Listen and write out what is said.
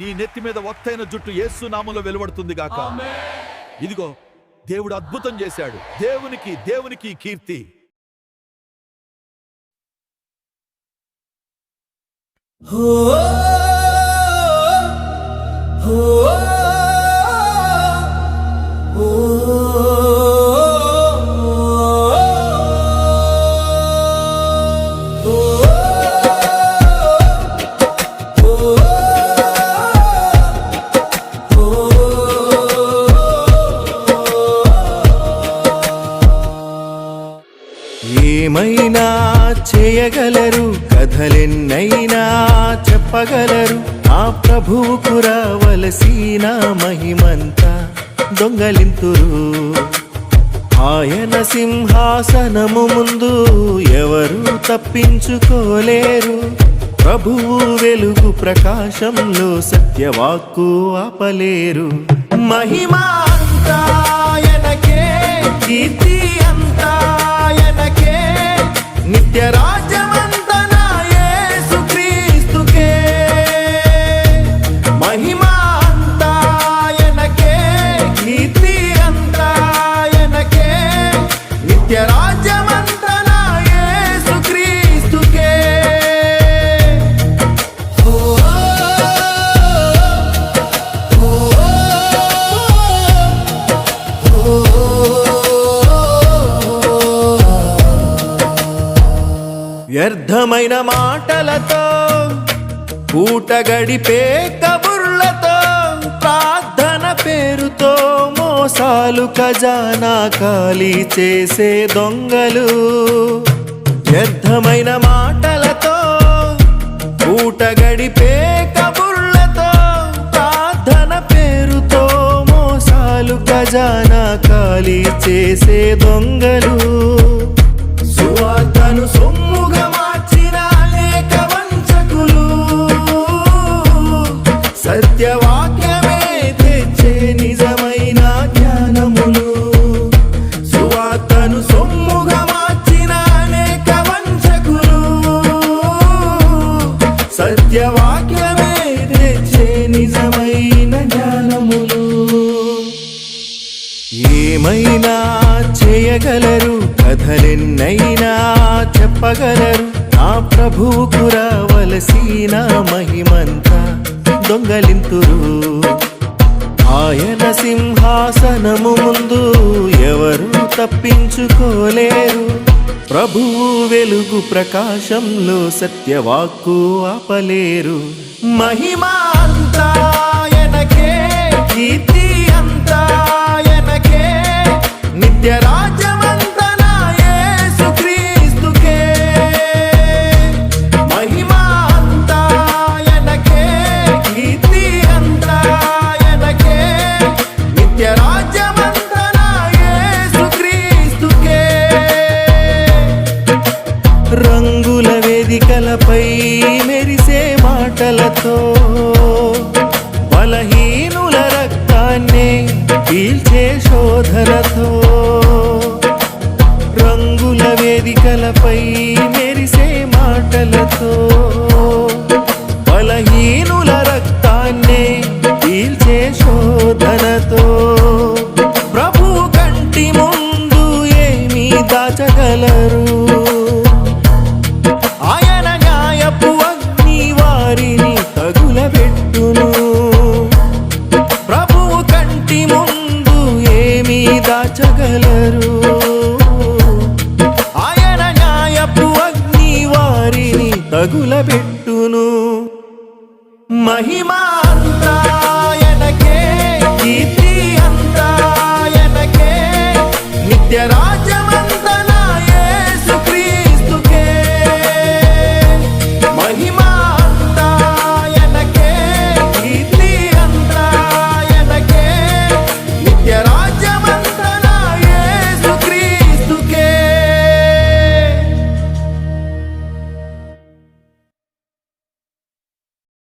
నీ నెత్తి మీద ఒత్తైన జుట్టు యేసు నామంలో వెలువడుతుంది గాక. ఇదిగో దేవుడు అద్భుతం చేశాడు. దేవునికి దేవునికి కీర్తి. ఏమైనా చేయగలరు? కథలెన్నైనా చెప్పగలరు? ఆ ప్రభువుకు రావలసిన మహిమంతా దొంగలింతురు. ఆయన సింహాసనము ముందు ఎవరు తప్పించుకోలేరు? ప్రభువు వెలుగు ప్రకాశంలో సత్యవాక్కు ఆపలేరు. మహిమా కీర్తి నిత్య వ్యర్థమైన మాటలతో పూట గడిపే కబుర్లతో ప్రార్థన పేరుతో మోసాలు ఖజానా ఖాళీ చేసే దొంగలు. వ్యర్థమైన మాటలతో పూట గడిపే కబుర్లతో ప్రార్థన పేరుతో మోసాలు ఖజానా ఖాళీ చేసే దొంగలు. సువార్తను సొమ్ము సత్యవాక్యమే తెచ్చే నిజమైన జ్ఞానములు. సువార్తను సొమ్ముగా మార్చిన అనేక వంచకులు సత్యవాక్యమే తెచ్చే నిజమైన జ్ఞానములు. ఏమైనా చేయగలరు? కథలెన్నైనా చెప్పగలరు? నా ప్రభువుకు రావలసిన మహిమంతా దొంగలింతురు. ఆయన సింహాసనము ముందు ఎవరు తప్పించుకోలేరు. ప్రభువు వెలుగు ప్రకాశంలో సత్యవాక్కు ఆపలేరు. మహిమా అంతా కీర్తి అంతా నిత్య రంగుల వేదికలపై మెరిసే మాటలతో బలహీనుల రక్తాన్నే పీల్చే శోధనతో రంగుల వేదికలపై మెరిసే మాటలతో బలహీనుల రక్తాన్నే పీల్చే శోధనతో ప్రభు కంటి ముందు ఏమీ దాచగలరు? తగులబెట్టును ప్రభువు కంటి ముందు ఏమీ దాచగలరు? ఆయన న్యాయపు అగ్ని వారిని తగులబెట్టును. మహిమా